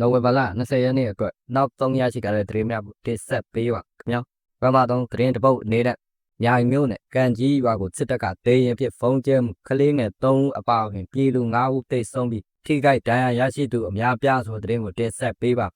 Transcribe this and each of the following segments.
နိုဝင်ဘာလ20ရက်နေ့အတွက်နောက်3ရရှိကြတဲ့သတင်းများကိုတင်ဆက်ပေးပါခင်ဗျာပထမဆုံးသတင်းတစ်ပုဒ်အနေနဲ့ညာမျိုးနဲ့ကန်ကြီးရွာကိုစစ်တပ်ကဒေးရင်ဖြစ်ဖုံးကျဲမှုကလေးငယ်3ဦးအပါအဝင်ပြည်သူ9ဦးတိတ်ဆုံးပြီးထိခိုက်ဒဏ်ရာရရှိသူအများပြားဆိုတဲ့သတင်းကိုတင်ဆက်ပေးပါ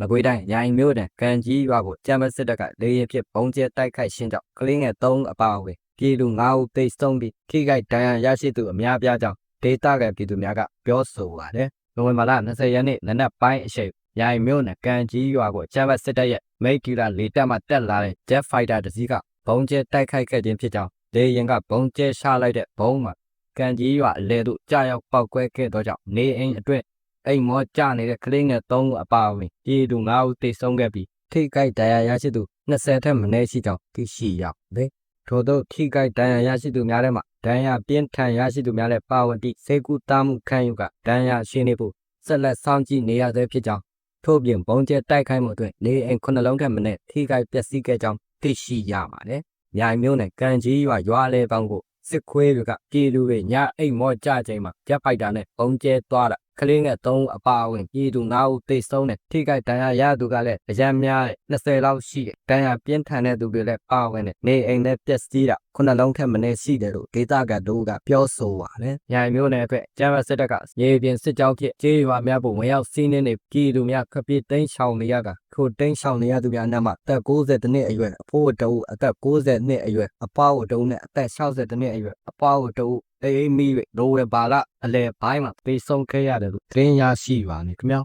မကွေးတိုင်းညာမျိုးနဲ့ကန်ကြီးရွာကိုကျမ်းမစစ်တပ်ကဒေးရင်ဖြစ်ဖုံးကျဲတိုက်ခိုက်ရှင်းကြောင့်ကလေးငယ်3ဦးအပါအဝင်ပြည်သူ9ဦးတိတ်ဆုံးပြီးထိခိုက်ဒဏ်ရာရရှိသူအများပြားကြောင့်ဒေတာကပြည်သူများကပြောဆိုပါတယ် နိုဝင်ဘာလ20ရက်နေ့နနက်ပိုင်းအချိန်ရိုင်မြို့နယ်ကန်ကြီးရွာကိုကျမ်းဘတ်စစ်တပ်ရဲ့မိတ်ကီလာလေတပ်မှတက်လာတဲ့ Jet Fighter တစ်စီးကဘုံကျဲတိုက်ခိုက်ခဲ့ခြင်းဖြစ်ကြောင်းလေရင်ကဘုံကျဲချလိုက်တဲ့ဘုံမှာကန်ကြီးရွာအလဲသို့ကြာရောက်ပောက်ကွဲခဲ့သောကြောင့်နေအိမ်အတွင်းအိမ်မောကျနေတဲ့ကလေးငယ်3ဦးအပါအဝင်ပြည်သူ9ဦးတိတ်ဆုံးခဲ့ပြီးထိခိုက်ဒဏ်ရာရရှိသူ20ထက်မနည်းရှိကြောင်းသိရှိရပါတယ်။ ထို့သောထိခိုက်ဒဏ်ရာရရှိသူများထဲမှာဒဏ်ရာပြင်းထန်ရရှိသူများလည်းပါဝင်ပြီးစေကူတာမှုခံယူကဒဏ်ရာရှိနေဖို့ဆက်လက်စောင့်ကြည့်နေရသေးဖြစ်ကြောင်းထို့ပြင်ဘုံကျဲတိုက်ခိုက်မှုအတွင်းနေအိမ်ခုနှလုံးထက်မနည်းထိခိုက်ပျက်စီးခဲ့ကြောင်းသိရှိရပါတယ်။မြိုင်မျိုးနဲ့ကန်ကြီးရွာရွာလေပေါင်းကိုစစ်ခွေးတွေကပြည်သူတွေညအိမ်မောကြချိန်မှာဂျက်ဖိုက်တာနဲ့ဘုံကျဲသွားတာကလေးငယ်3အပါအဝင်ပြည်သူ9ဦးသေဆုံးတဲ့ထိခိုက်ဒဏ်ရာရသူကလည်းအရန်များတဲ့20လောက်ရှိတယ်ဒဏ်ရာပြင်းထန်တဲ့သူတွေလည်းပါဝင်တယ်နေအိမ်နဲ့ပျက်စီးတာခုနှလုံးထက်မနည်းရှိတယ်လို့ဒေတာကတို့ကပြောဆိုပါတယ်။ညာမျိုးနယ်အတွက်ကျမ်းမစစ်တပ်ကရေပြင်စစ်ကြောင်းဖြစ်ကျေးရွာများပေါ်ဝင်ရောက်စီးနှင်းနေပြည်သူများခပြေးတိမ်းရှောင်နေရကထိုတိမ်းရှောင်နေရသူများအနက်မှာအသက်60နှစ်အရွယ်အဖိုးတအုပ်အသက်60နှစ်အရွယ်အပွားဝတအုပ်နဲ့အသက်60နှစ်အရွယ်အပွားဝတအုပ် အေးမီ၍လိုဝဲပါလာအလဲဘိုင်းမှာပေးဆုံးခဲ့ရတယ်လို့သတင်းရရှိပါနေခင်ဗျာ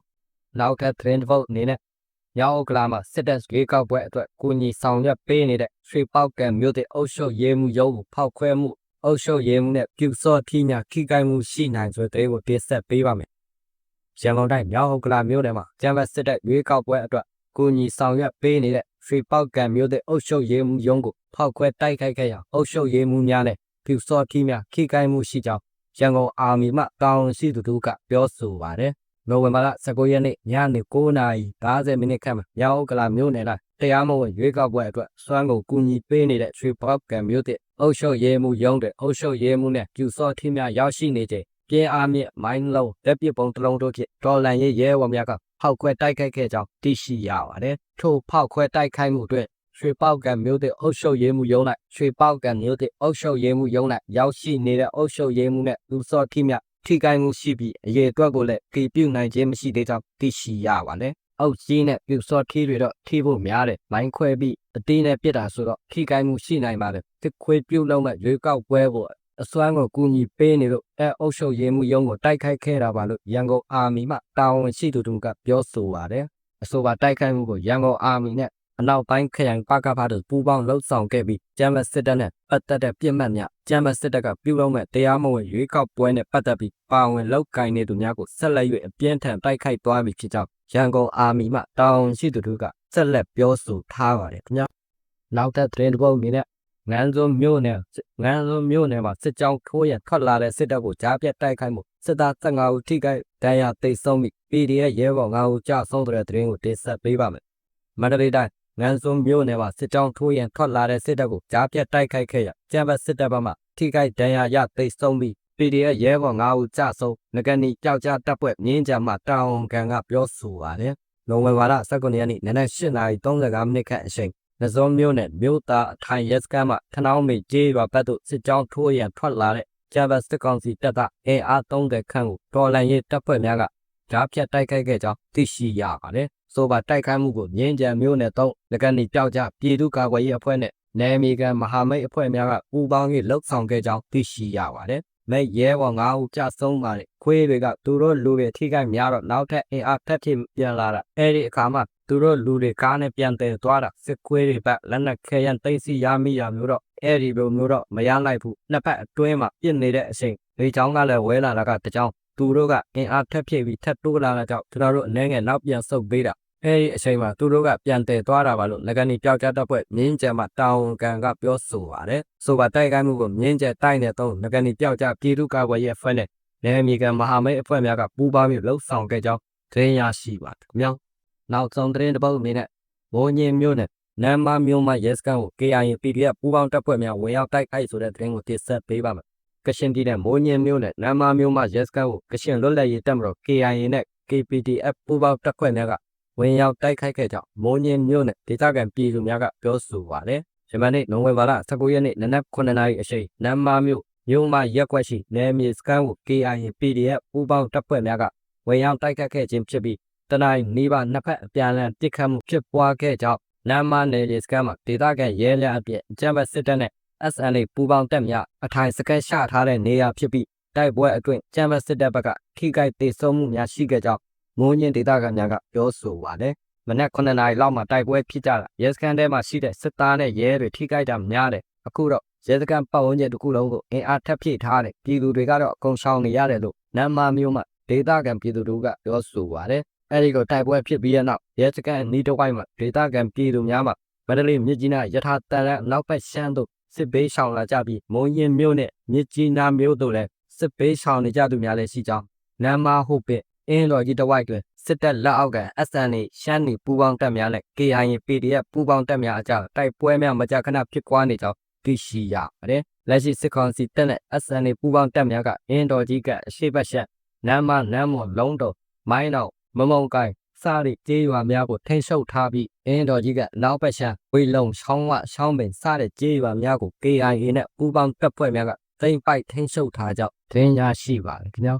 နောက်ထပ်သတင်းတစ်ပုဒ်အနေနဲ့မြောက်ဥက္ကလာမှာစစ်တပ်ရေကောက်ပွဲအတွက်ကိုညီဆောင်ရွက်ပေးနေတဲ့ရွှေပေါက်ကံမြို့တဲ့အုပ်ချုပ်ရေးမှုရုံးကိုဖောက်ခွဲမှုအုပ်ချုပ်ရေးမှုနဲ့ပြူစော့ထိများခိကိုက်မှုရှိနိုင်ဆိုတဲ့ကိုတင်ဆက်ပေးပါမယ်ရန်ကုန်တိုင်းမြောက်ဥက္ကလာမြို့နယ်မှာကျန်းမာစစ်တပ်ရေကောက်ပွဲအတွက်ကိုညီဆောင်ရွက်ပေးနေတဲ့ရွှေပေါက်ကံမြို့တဲ့အုပ်ချုပ်ရေးမှုရုံးကိုဖောက်ခွဲတိုက်ခိုက်ခဲ့ရာအုပ်ချုပ်ရေးမှုများနဲ့ ပြူစော့ထိများခိကိုက်မှုရှိကြောင်းရန်ကုန်အာမီမှတာဝန်ရှိသူတို့ကပြောဆိုပါတယ်နိုဝင်ဘာလ19ရက်နေ့ညနေ9:50မိနစ်ခန့်မှာမြောက်ဥက္ကလာမြို့နယ်ကတရားမဝင်ရွေးကောက်ပွဲအတွက်စွမ်းကိုကူညီပေးနေတဲ့ရွှေပေါက်ကံမြို့တဲ့အုပ်ချုပ်ရေးမှုရုံးတဲ့အုပ်ချုပ်ရေးမှုနဲ့ပြူစော့ထိများရောက်ရှိနေချိန်ပြင်းအားမြင့်မိုင်းလုံးလက်ပစ်ပုံတစ်လုံးတို့ဖြင့်ဒေါ်လန်ရေးရဲဝံများကဖောက်ခွဲတိုက်ခိုက်ခဲ့ကြောင်းသိရှိရပါတယ်။ထို့ဖောက်ခွဲတိုက်ခိုက်မှုအတွက် ရွှေပေါက်ကံမြို့တဲ့အုပ်ချုပ်ရေးမှုရုံး၌ရွှေပေါက်ကံမြို့တဲ့အုပ်ချုပ်ရေးမှုရုံး၌ရောက်ရှိနေတဲ့အုပ်ချုပ်ရေးမှုနဲ့လူစော့ထိများထိကိုင်းမှုရှိပြီးအရေးအတွက်ကိုလည်းကြည်ပြုနိုင်ခြင်းမရှိသေးကြောင်းသိရှိရပါတယ်။အောက်ကြီးနဲ့ပြူစော့ထီးတွေတော့ထိဖို့များတယ်။မိုင်းခွဲပြီးအသေးနဲ့ပြစ်တာဆိုတော့ထိကိုင်းမှုရှိနိုင်ပါတယ်။တစ်ခွေပြုတ်လုံးမဲ့ရွေးကောက်ပွဲကိုအစွမ်းကိုကူညီပေးနေလို့အဲအုပ်ချုပ်ရေးမှုရုံးကိုတိုက်ခိုက်ခဲ့တာပါလို့ရန်ကုန်အာမီမှတာဝန်ရှိသူတို့ကပြောဆိုပါတယ်။အဆိုပါတိုက်ခိုက်မှုကိုရန်ကုန်အာမီနဲ့ အနောက်ပိုင်းခရိုင်ပကဖားတို့ပူးပေါင်းလှုပ်ဆောင်ခဲ့ပြီးကျမ်းမစစ်တပ်နဲ့ပတ်သက်တဲ့ပြစ်မှတ်များကျမ်းမစစ်တပ်ကပြုလုပ်မဲ့တရားမဝင်ရွေးကောက်ပွဲနဲ့ပတ်သက်ပြီးပါဝင်လောက်ကင်နေသူများကိုဆက်လက်၍အပြင်းထန်တိုက်ခိုက်သွားပြီဖြစ်ကြောင်းရန်ကုန်အာမီမှတာဝန်ရှိသူတို့ကဆက်လက်ပြောဆိုထားပါတယ်ခင်ဗျာနောက်ထပ်သတင်းတစ်ပုဒ်အနေနဲ့ငန်းစုံမြို့နယ်ငန်းစုံမြို့နယ်မှာစစ်ကြောင်းထိုးရထွက်လာတဲ့စစ်တပ်ကိုကြားပြတ်တိုက်ခိုက်မှုစစ်သား15ဦးထိခိုက်ဒဏ်ရာသိမ်းဆုံးပြီး PDF ရဲဘော်9ဦးကြာဆုံးတဲ့သတင်းကိုတင်ဆက်ပေးပါမယ်မန္တလေးတိုင်း ငန်းစုံမြို့နယ်မှာစစ်ကြောင်းထိုးရထွက်လာတဲ့စစ်တပ်ကိုကြားပြတ်တိုက်ခိုက်ခဲ့ရကျမ်းပတ်စစ်တပ်ဘက်မှထိခိုက်ဒဏ်ရာရသိမ်းဆုံးပြီး PDF ရဲဘော်9ဦးကြာဆုံးငကနီကြောက်ကြတပ်ဖွဲ့မြင်းကြမှာတာဝန်ခံကပြောဆိုပါတယ်နိုဝင်ဘာလ19ရက်နေ့နနက်8:35မိနစ်ခန့်အချိန်နဇုံမြို့နယ်မြို့သားအထိုင်ရက်စကန်မှထနောင်းမေကျေးရွာဘက်သို့စစ်ကြောင်းထိုးရန်ထွက်လာတဲ့ကျမ်းပတ်စစ်ကောင်စီတပ်သားအင်အား30ခန့်ကိုတော်လန်ရေးတပ်ဖွဲ့များက ကြားဖြတ်တိုက်ခိုက်ခဲ့ကြောင်းသိရှိရပါတယ်။ဆိုပါတိုက်ခိုက်မှုကိုမြင်းကြံမြို့နယ်သုံးလကန်နီပြောက်ကြပြည်သူ့ကာကွယ်ရေးအဖွဲ့နဲ့နယ်မြေကန်မဟာမိတ်အဖွဲ့များကပူးပေါင်း၍လှုပ်ဆောင်ခဲ့ကြောင်းသိရှိရပါတယ်။မိတ်ရဲဘော်9ဦးကြဆုံးပါတယ်။ခွေးတွေကသူတို့လူတွေထိခိုက်များတော့နောက်ထပ်အင်အားထပ်ဖြစ်ပြန်လာတာ။အဲဒီအခါမှာသူတို့လူတွေကားနဲ့ပြန်တယ်သွားတာစစ်ခွေးတွေဘက်လက်နက်ခဲရန်သိမ်းစီရမိရမျိုးတော့အဲဒီလိုမျိုးတော့မရနိုင်ဘူး။နှစ်ဖက်အတွင်းမှာပြစ်နေတဲ့အချိန်လေချောင်းကလည်းဝဲလာတာကတကြောင် သူတို့ကအင်အားထပ်ဖြည့်ပြီးထပ်တိုးလာတဲ့ကြောင့်ကျွန်တော်တို့အနေငယ်နောက်ပြန်ဆုတ်ပေးတာအဲဒီအချိန်မှာသူတို့ကပြန်တည်သွားတာပါလို့လကန်နီပျောက်ကြားတပ်ဖွဲ့မြင်းကျဲမှာတာဝန်ခံကပြောဆိုပါတယ်ဆိုပါတိုက်ခိုက်မှုကိုမြင်းကျဲတိုက်နေတော့လကန်နီပျောက်ကြားပြည်သူ့ကာကွယ်ရေးအဖွဲ့နဲ့နယ်မြေကန်မဟာမိတ်အဖွဲ့များကပူးပေါင်းပြီးလှုပ်ဆောင်ခဲ့ကြောင်းသတင်းရရှိပါတယ်ခင်ဗျာနောက်ဆုံးသတင်းတစ်ပုဒ်အနေနဲ့မိုးညင်းမြို့နယ်နမ်မာမြို့မှာရဲစခန်းကို KIA PDF ပူးပေါင်းတပ်ဖွဲ့များဝင်ရောက်တိုက်ခိုက်ဆိုတဲ့သတင်းကိုတင်ဆက်ပေးပါမယ် ကရှင်ပြည်နယ်မိုးညင်းမြို့နယ်နမ်မာမြို့မှာရဲစခန်းကိုကရှင်လွတ်လပ်ရေးတပ်မတော် KIA နဲ့ KPDF ပူးပေါင်းတပ်ဖွဲ့များကဝင်ရောက်တိုက်ခိုက်ခဲ့ကြောင်းမိုးညင်းမြို့နယ်ဒေသခံပြည်သူများကပြောဆိုပါတယ်။ယမနေ့နိုဝင်ဘာလ19ရက်နေ့နနက်9:00နာရီအချိန်နမ်မာမြို့မြို့မရက်ကွက်ရှိနယ်မြေစခန်းကို KIA PDF ပူးပေါင်းတပ်ဖွဲ့များကဝင်ရောက်တိုက်ခိုက်ခဲ့ခြင်းဖြစ်ပြီးတနင်္လာနေ့ပါနှစ်ဖက်အပြန်အလှန်ပစ်ခတ်မှုဖြစ်ပွားခဲ့ကြောင်းနမ်မာနယ်မြေစခန်းမှာဒေသခံရဲများအပြင်အကြမ်းဖက်စစ်တပ်နဲ့ SNA ပူးပေါင်းတပ်များအထိုင်စခန်းချထားတဲ့နေရာဖြစ်ပြီးတိုက်ပွဲအတွင်းကျမ်းဘတ်စစ်တပ်ဘက်ကထိခိုက်ဒေဆုံးမှုများရှိခဲ့ကြောင်းမိုးညင်းဒေသခံများကပြောဆိုပါတယ်။မနက်9နာရီလောက်မှာတိုက်ပွဲဖြစ်ကြတာရဲစခန်းထဲမှာရှိတဲ့စစ်သားနဲ့ရဲတွေထိခိုက်တာများတယ်။အခုတော့ရဲစခန်းပတ်ဝန်းကျင်တစ်ခုလုံးကိုအင်အားထပ်ဖြည့်ထားတယ်။ပြည်သူတွေကတော့အကုန်ရှောင်နေရတယ်လို့နမ်မာမျိုးမှာဒေသခံပြည်သူတို့ကပြောဆိုပါတယ်။အဲဒီကိုတိုက်ပွဲဖြစ်ပြီးတဲ့နောက်ရဲစခန်းအနီးတစ်ဝိုက်မှာဒေသခံပြည်သူများမှာမန္တလေးမြစ်ကြီးနားယထာတန်တဲ့နောက်ဘက်ရှမ်းတို့ စစ်ဘေးရှောင်လာကြပြီးမုံရင်မြို့နဲ့မြစ်ကြီးနားမြို့တို့လည်းစစ်ဘေးရှောင်နေကြသူများလည်းရှိကြောင်းနမ်မာဟုတ်ပင်အင်းတော်ကြီးတစ်ဝိုက်တွင်စစ်တပ်လက်အောက်က SNA ရှမ်းနီပူးပေါင်းတပ်များနဲ့ KIA PDF ပူးပေါင်းတပ်များအကြားတိုက်ပွဲများမကြာခဏဖြစ်ပွားနေကြောင်းသိရှိရပါတယ်။လက်ရှိစစ်ကောင်စီတပ်နဲ့ SNA ပူးပေါင်းတပ်များကအင်းတော်ကြီးကအရှိတ်ဘက်ရှက်နမ်မာနမ်မော်လုံးတော်မိုင်းတော်မမုံကိုင် စားသည့်ကျေးရွာများကိုထိန်းချုပ်ထားပြီးအင်းတော်ကြီးကနောက်ပတ်ရှမ်းဝေလုံချောင်းဝချောင်းပင်စားတဲ့ကျေးရွာများကို KIA နဲ့ပူးပေါင်းတပ်ဖွဲ့များကသိမ်းပိုက်ထိန်းချုပ်ထားကြောင်းသတင်းရရှိပါတယ်ခင်ဗျာ